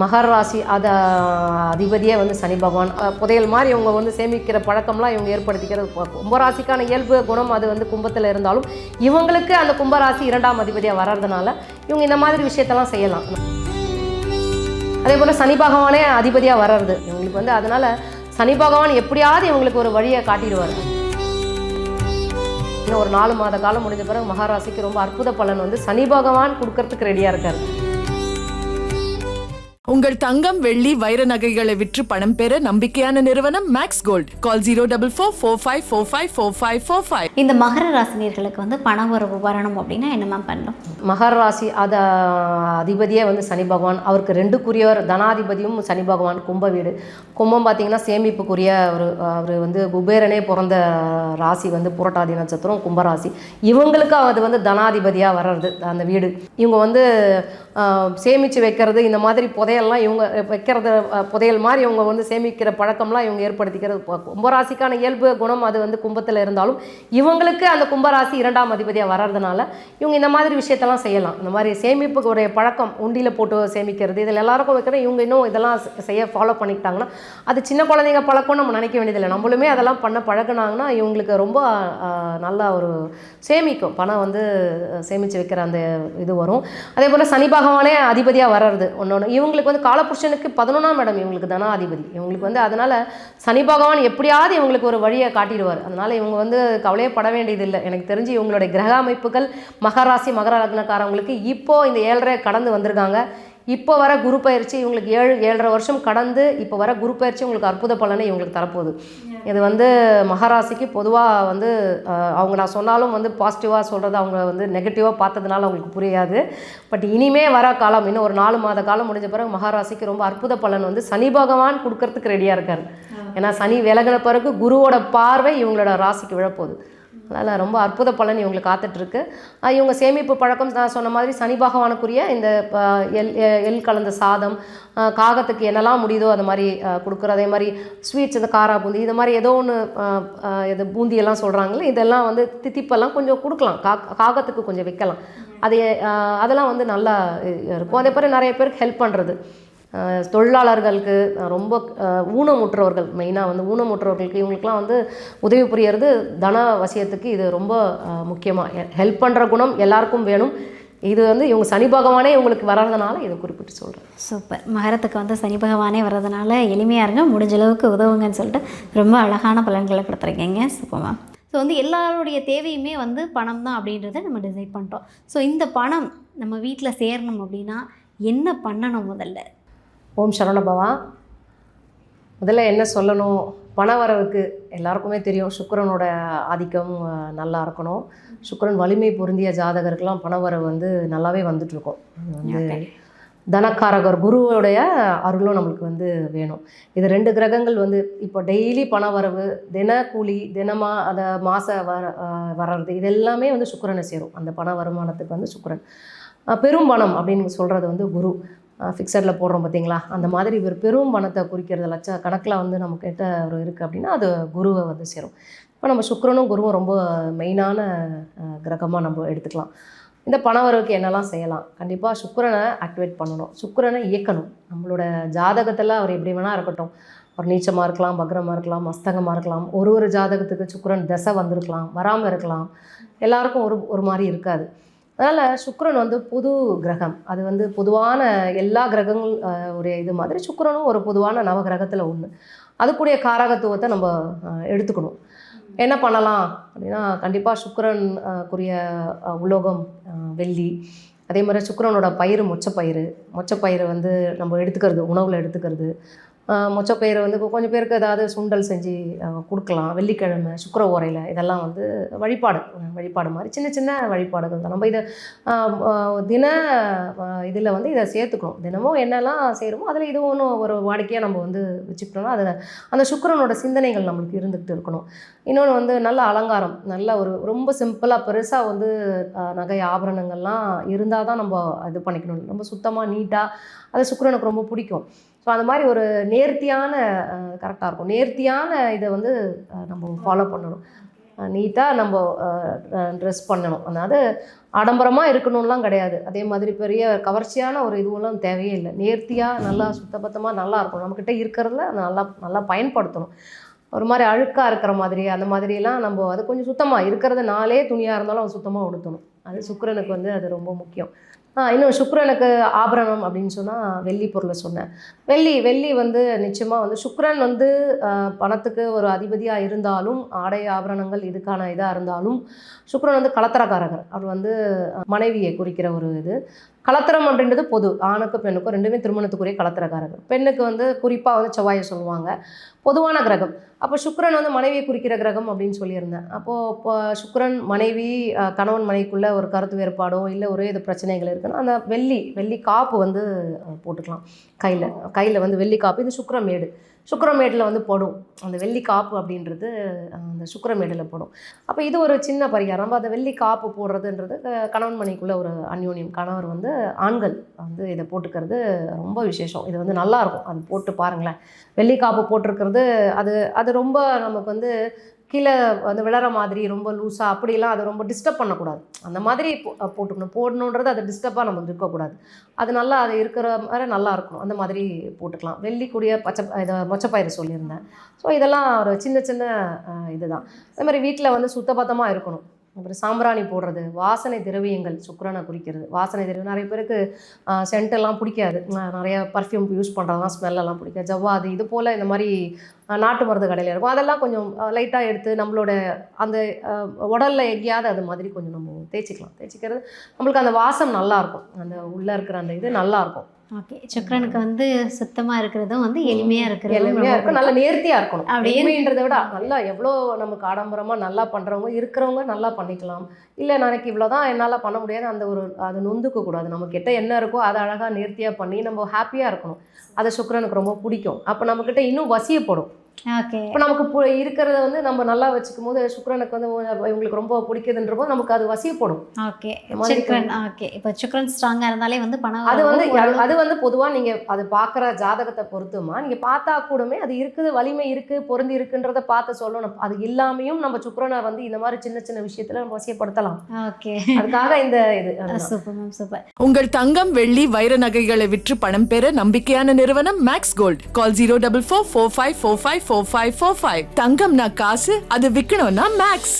மகர் ராசி அத அதிபதியே வந்து சனி பகவான். புதையல் மாதிரி இவங்க வந்து சேமிக்கிற பழக்கம்லாம் இவங்க ஏற்படுத்திக்கிறது கும்பராசிக்கான இயல்பு குணம் அது வந்து கும்பத்தில் இருந்தாலும் இவங்களுக்கு அந்த கும்பராசி இரண்டாம் அதிபதியாக வர்றதுனால இவங்க இந்த மாதிரி விஷயத்தெல்லாம் செய்யலாம். அதே போல் சனி பகவானே அதிபதியாக வர்றது இவங்களுக்கு வந்து அதனால சனி பகவான் எப்படியாவது இவங்களுக்கு ஒரு வழியை காட்டிடுவார். இன்னும் ஒரு நாலு மாத காலம் முடிஞ்ச பிறகு மகாராசிக்கு ரொம்ப அற்புத பலன் வந்து சனி பகவான் கொடுக்கறதுக்கு ரெடியாக இருக்காரு. உங்கள் தங்கம் வெள்ளி வைர நகைகளை விற்று பணம் பெற நம்பிக்கையான நிறுவனம் Max Gold call zero double four four five four five four five four five இந்த மகர ராசினியர்களுக்கு வந்து பண வரவு வரணும் அப்படின்னா என்ன மேம் பண்ணணும்? மகர ராசி அத அதிபதியே வந்து சனி பகவான். அவருக்கு ரெண்டுக்குரியவர் தனாதிபதியும் சனி பகவான். கும்ப வீடு. கும்பம் பார்த்தீங்கன்னா சேமிப்புக்குரிய ஒரு அவர் வந்து குபேரனே பிறந்த ராசி வந்து புரட்டாதி நட்சத்திரம் கும்பராசி இவங்களுக்கு அது வந்து தனாதிபதியாக வர்றது அந்த வீடு. இவங்க வந்து சேமித்து சேமிச்சு வைக்கிறது இந்த மாதிரி புதையல்லாம் இவங்க வைக்கிறது புதையல் மாதிரி இவங்க வந்து சேமிக்கிற பழக்கம்லாம் இவங்க ஏற்படுத்திக்கிறது. கும்பராசிக்கான இயல்பு குணம் அது வந்து கும்பத்தில் இருந்தாலும் இவங்களுக்கு அந்த கும்பராசி இரண்டாம் அதிபதியாக வர்றதுனால இவங்க இந்த மாதிரி விஷயத்தெல்லாம் செய்யலாம். இந்த மாதிரி சேமிப்புக்குடைய பழக்கம் உண்டியில் போட்டு சேமிக்கிறது இதில் எல்லாருக்கும் வைக்கிறோம் இவங்க இன்னும் இதெல்லாம் செய்ய ஃபாலோ பண்ணிக்கிட்டாங்கன்னா அது சின்ன குழந்தைங்க பழக்கம் நம்ம நினைக்க வேண்டியதில்லை. நம்மளுமே அதெல்லாம் பண்ண பழகுனாங்கன்னா இவங்களுக்கு ரொம்ப நல்லா ஒரு சேமிக்கும். பணம் வந்து சேமித்து வைக்கிற அந்த இது வரும். அதே போல் சனிபா பகவானே அதிபதியாக வர்றது ஒன்று ஒன்று இவங்களுக்கு வந்து காலபுருஷனுக்கு பதினொன்றாம் இடம் இவங்களுக்கு தனாதிபதி. இவங்களுக்கு வந்து அதனால் சனி பகவான் எப்படியாவது இவங்களுக்கு ஒரு வழியை காட்டிடுவார். அதனால் இவங்க வந்து கவலையே பட வேண்டியதில்லை. எனக்கு தெரிஞ்சு இவங்களுடைய கிரக அமைப்புகள் மகராசி மகர லக்னக்காரவங்களுக்கு இப்போது இந்த ஏழரை கடந்து வந்திருக்காங்க. இப்போ வர குரு பயிற்சி இவங்களுக்கு ஏழு ஏழரை வருஷம் கடந்து இப்போ வர குரு பயிற்சி உங்களுக்கு அற்புத பலனை இவங்களுக்கு தரப்போகுது. இது வந்து மகராசிக்கு பொதுவாக வந்து அவங்க நான் சொன்னாலும் வந்து பாசிட்டிவாக சொல்கிறது அவங்க வந்து நெகட்டிவாக பார்த்ததுனால அவங்களுக்கு புரியாது. பட் இனிமே வர காலம் இன்னும் ஒரு நாலு மாத காலம் முடிஞ்ச பிறகு மகாராசிக்கு ரொம்ப அற்புத பலன் வந்து சனி பகவான் கொடுக்கறதுக்கு ரெடியாக இருக்கார். ஏன்னா சனி விலகின பிறகு குருவோட பார்வை இவங்களோட ராசிக்கு விழப்போகுது. அதனால் ரொம்ப அற்புத பலன் இவங்களை காத்துட்ருக்கு. இவங்க சேமிப்பு பழக்கம் நான் சொன்ன மாதிரி சனி பகவானுக்குரிய இந்த எல் எல் எள் கலந்த சாதம் காகத்துக்கு என்னெல்லாம் முடியுதோ அது மாதிரி கொடுக்குற அதே மாதிரி ஸ்வீட்ஸ் இந்த காரா பூந்தி இது மாதிரி ஏதோ ஒன்று இது பூந்தியெல்லாம் சொல்கிறாங்களே இதெல்லாம் வந்து தித்திப்பெல்லாம் கொஞ்சம் கொடுக்கலாம். கா காகத்துக்கு கொஞ்சம் வைக்கலாம். அது அதெல்லாம் வந்து நல்லா இருக்கும். அதே மாதிரி நிறைய பேருக்கு ஹெல்ப் பண்ணுறது தொழிலாளர்களுக்கு ரொம்ப ஊனமுற்றவர்கள் மெயினாக வந்து ஊனமுற்றவர்களுக்கு இவங்களுக்குலாம் வந்து உதவி புரியறது தன வசியத்துக்கு இது ரொம்ப முக்கியமாக ஹெல்ப் பண்ணுற குணம் எல்லாருக்கும் வேணும். இது வந்து இவங்க சனி பகவானே இவங்களுக்கு வர்றதுனால இதை குறிப்பிட்டு சொல்கிறேன் சூப்பர். மகரத்துக்கு வந்து சனி பகவானே வர்றதுனால எளிமையாக இருங்க முடிஞ்ச அளவுக்கு உதவுங்கன்னு சொல்லிட்டு ரொம்ப அழகான பலன்களை கொடுத்துருக்கீங்க. சூப்பமாக ஸோ வந்து எல்லாருடைய தேவையுமே வந்து பணம் தான் அப்படின்றத நம்ம டிசைட் பண்ணுறோம் ஸோ இந்த பணம் நம்ம வீட்டில் சேரணும் அப்படின்னா என்ன பண்ணணும் முதல்ல? ஓம் சரவணபவா முதல்ல என்ன சொல்லணும்? பண வரவுக்கு எல்லாருக்குமே தெரியும் சுக்கிரனோட ஆதிக்கம் நல்லா இருக்கணும். சுக்கிரன் வலிமை பொருந்திய ஜாதகருக்கெல்லாம் பணவரவு வந்து நல்லாவே வந்துட்டுருக்கும். வந்து தனக்காரகர் குருவுடைய அருளும் நம்மளுக்கு வந்து வேணும். இது ரெண்டு கிரகங்கள் வந்து இப்போ டெய்லி பண வரவு தின கூலி தினமா அந்த மாத வர வர்றது இது எல்லாமே வந்து சுக்கிரனை சேரும். அந்த பண வருமானத்துக்கு வந்து சுக்கிரன். பெரும் பணம் அப்படின்னு சொல்கிறது வந்து குரு. ஃபிக்ஸடில் போடுறோம் பார்த்தீங்களா அந்த மாதிரி ஒரு பெரும் பணத்தை குறிக்கிறது லட்ச கணக்கில் வந்து நம்மக்கிட்ட ஒரு இருக்குது அப்படின்னா அது குருவை வந்து சேரும். இப்போ நம்ம சுக்கரனும் குருவும் ரொம்ப மெயினான கிரகமாக நம்ம எடுத்துக்கலாம். இந்த பணவரவுக்கு என்னெல்லாம் செய்யலாம்? கண்டிப்பாக சுக்கரனை ஆக்டிவேட் பண்ணணும். சுக்கரனை இயக்கணும். நம்மளோட ஜாதகத்தில் அவர் எப்படி வேணால் இருக்கட்டும். ஒரு நீச்சமாக இருக்கலாம் பக்ரமாக இருக்கலாம் மஸ்தகமாக இருக்கலாம். ஒரு ஒரு ஜாதகத்துக்கு சுக்கரன் தசை வந்திருக்கலாம் வராமல் இருக்கலாம். எல்லாருக்கும் ஒரு ஒரு மாதிரி இருக்காது. அதனால் சுக்கரன் வந்து புது கிரகம். அது வந்து பொதுவான எல்லா கிரகங்கள் ஒரு இது மாதிரி சுக்கரனும் ஒரு பொதுவான நவகிரகத்தில் ஒன்று அதுக்குடைய காரகத்துவத்தை நம்ம எடுத்துக்கணும். என்ன பண்ணலாம் அப்படின்னா கண்டிப்பாக சுக்கிரன் குரிய உலோகம் வெள்ளி அதே மாதிரி சுக்கரனோட பயிர் மொச்சப்பயிறு. மொச்சப்பயிறு வந்து நம்ம எடுத்துக்கிறது உணவில் எடுத்துக்கிறது. மொச்சப்பயிறு வந்து கொஞ்சம் பேருக்கு ஏதாவது சுண்டல் செஞ்சு கொடுக்கலாம். வெள்ளிக்கிழமை சுக்கர ஓரையில் இதெல்லாம் வந்து வழிபாடு வழிபாடு மாதிரி. சின்ன சின்ன வழிபாடுகள் தான். நம்ம இதை தின இதில் வந்து இதை சேர்த்துக்கணும். தினமும் என்னெல்லாம் செய்கிறோமோ அதில் இது ஒன்று ஒரு வாடிக்கையாக நம்ம வந்து வச்சுக்கிட்டோம்னா அதில் அந்த சுக்கரனோட சிந்தனைகள் நம்மளுக்கு இருந்துக்கிட்டு இருக்கணும். இன்னொன்று வந்து நல்ல அலங்காரம் நல்ல ஒரு ரொம்ப சிம்பிளாக பெருசாக வந்து நகை ஆபரணங்கள்லாம் இருந்தால் தான் நம்ம இது பண்ணிக்கணும். ரொம்ப சுத்தமாக நீட்டாக அது சுக்கரனுக்கு ரொம்ப பிடிக்கும். ஸோ அந்த மாதிரி ஒரு நேர்த்தியான கரெக்டாக இருக்கும். நேர்த்தியான இதை வந்து நம்ம ஃபாலோ பண்ணணும். நீட்டாக நம்ம ட்ரெஸ் பண்ணணும். அதாவது ஆடம்பரமாக இருக்கணும்லாம் கிடையாது. அதே மாதிரி பெரிய கவர்ச்சியான ஒரு இதுவெல்லாம் தேவையே இல்லை. நேர்த்தியாக நல்லா சுத்தபத்தமாக நல்லா இருக்கணும். நம்மக்கிட்ட இருக்கிறதுல நல்லா நல்லா பயன்படுத்தணும். ஒரு மாதிரி அழுக்காக இருக்கிற மாதிரி அந்த மாதிரிலாம் நம்ம அது கொஞ்சம் சுத்தமாக இருக்கிறது நாளே துணியாக இருந்தாலும் அது சுத்தமாக உடுத்தணும். அது சுக்கிரனுக்கு வந்து அது ரொம்ப முக்கியம். இன்னும் சுக்ரனுக்கு ஆபரணம் அப்படின்னு சொன்னால் வெள்ளி பொருளை சொன்னேன். வெள்ளி வெள்ளி வந்து நிச்சயமாக வந்து சுக்ரன் வந்து பணத்துக்கு ஒரு அதிபதியாக இருந்தாலும் ஆடை ஆபரணங்கள் இதுக்கான இதாக இருந்தாலும் சுக்ரன் வந்து கலத்தரக்காரகர் அவர் வந்து மனைவியை குறிக்கிற ஒரு இது. கலத்திரம் அப்படின்றது பொது ஆணுக்கு பெண்ணுக்கும் ரெண்டுமே திருமணத்துக்குரிய கலத்திரக்காரர்கள். பெண்ணுக்கு வந்து குறிப்பாக வந்து செவ்வாயை சொல்லுவாங்க. பொதுவான கிரகம். அப்போ சுக்கரன் வந்து மனைவியை குறிக்கிற கிரகம் அப்படின்னு சொல்லியிருந்தேன். அப்போது இப்போ சுக்கரன் மனைவி கணவன் மனைவிக்குள்ளே ஒரு கருத்து வேறுபாடோ இல்லை ஒரே இது பிரச்சனைகள் இருக்குன்னா அந்த வெள்ளி வெள்ளி காப்பு வந்து போட்டுக்கலாம். கையில் கையில் வந்து வெள்ளி காப்பு இது சுக்கரமேடு சுக்கிரமேடில் வந்து போடும். அந்த வெள்ளி காப்பு அப்படின்றது அந்த சுக்கரமேடில் போடும். அப்போ இது ஒரு சின்ன பரிகாரம். நம்ம அந்த வெள்ளி காப்பு போடுறதுன்றது கணவன் மனைக்குள்ளே ஒரு அந்யோன்யம் கணவர் வந்து ஆண்கள் வந்து இதை போட்டுக்கிறது ரொம்ப விசேஷம். இது வந்து நல்லாயிருக்கும். அது போட்டு பாருங்களேன். வெள்ளி காப்பு போட்டிருக்கிறது அது அது ரொம்ப நமக்கு வந்து கீழே வந்து விழற மாதிரி ரொம்ப லூஸாக அப்படிலாம் அதை ரொம்ப டிஸ்டர்ப் பண்ணக்கூடாது. அந்த மாதிரி போ- போட்டுக்கணும். போடணுன்றது அது டிஸ்டர்பாக நமக்கு இருக்கக்கூடாது. அது நல்லா அது இருக்கிற மாதிரி நல்லா இருக்கணும் அந்த மாதிரி போட்டுக்கலாம். வெள்ளிக்கூடிய பச்சை இதை மொச்சப்பயிறு சொல்லியிருந்தேன். ஸோ இதெல்லாம் ஒரு சின்ன சின்ன இதுதான். அதே மாதிரி வீட்டில் வந்து சுத்தபத்தமாக இருக்கணும். அப்புறம் சாம்பிராணி போடுறது வாசனை திரவியங்கள் சுக்கரனை குறிக்கிறது. வாசனை திரவியம் நிறைய பேருக்கு சென்ட் எல்லாம் பிடிக்காது. நிறைய பர்ஃப்யூம் யூஸ் பண்ணுறதுலாம் ஸ்மெல்லாம் பிடிக்காது. ஜவ்வாது இது போல் இந்த மாதிரி நாட்டு மருந்து கடையில் இருக்கும். அதெல்லாம் கொஞ்சம் லைட்டாக எடுத்து நம்மளோட அந்த உடலில் எங்கேயாவது அது மாதிரி கொஞ்சம் நம்ம தேய்ச்சிக்கலாம். தேய்ச்சிக்கிறது நம்மளுக்கு அந்த வாசம் நல்லாயிருக்கும் அந்த உள்ளே இருக்கிற அந்த இது நல்லாயிருக்கும் ஓகே. சுக்கிரனுக்கு வந்து சுத்தமாக இருக்கிறதும் வந்து எளிமையாக இருக்கிறதும் எளிமையாக இருக்கும் நல்ல நேர்த்தியாக இருக்கணும். எளிமைன்றதை விட நல்லா எவ்வளோ நமக்கு ஆடம்பரமாக நல்லா பண்ணுறவங்க இருக்கிறவங்க நல்லா பண்ணிக்கலாம். இல்லை நாளைக்கு இவ்வளோதான் என்னால் பண்ண முடியாது. அந்த ஒரு அது நொந்துக்க கூடாது. நம்ம கிட்ட என்ன இருக்கோ அதை அழகாக நேர்த்தியாக பண்ணி நம்ம ஹாப்பியாக இருக்கணும். அது சுக்கிரனுக்கு ரொம்ப பிடிக்கும். அப்போ நம்மக்கிட்ட இன்னும் வசியப்படும். இப்போ நமக்கு இருக்கிறத வந்து நம்ம நல்லா வச்சுக்கும் போது சுக்கிரனுக்கு வந்து இவங்களுக்கு ரொம்ப பிடிக்குதுன்ற போது நமக்கு அது வசியப்படும். ஓகே. சுக்ரன் ஓகே. இப்போ சுக்ரன் ஸ்ட்ராங்காக இருந்தாலே வந்து பணம் அது வந்து அது- வந்து பொதுவாக நீங்கள் அது பார்க்குற ஜாதகத்தை பொறுத்துமா? நீங்கள் பார்த்தா கூடமே அது இருக்குது வலிமை இருக்குது பொருந்தி இருக்குன்றத பார்த்து சொல்லணும். அது இல்லாமையும் நம்ம சுக்கிரனை வந்து இந்த மாதிரி சின்ன சின்ன விஷயத்தில் நம்ம வசியப்படுத்தலாம். ஓகே. அதுக்காக இந்த இது. Super ma'am super. உங்கள் தங்கம் வெள்ளி வைர நகைகளை விற்று பணம் பெற நம்பிக்கையான நிறுவனம் Max Gold call zero double four four five four five four five four five தங்கம்னா காசு அது விற்கணும்னா மேக்ஸ்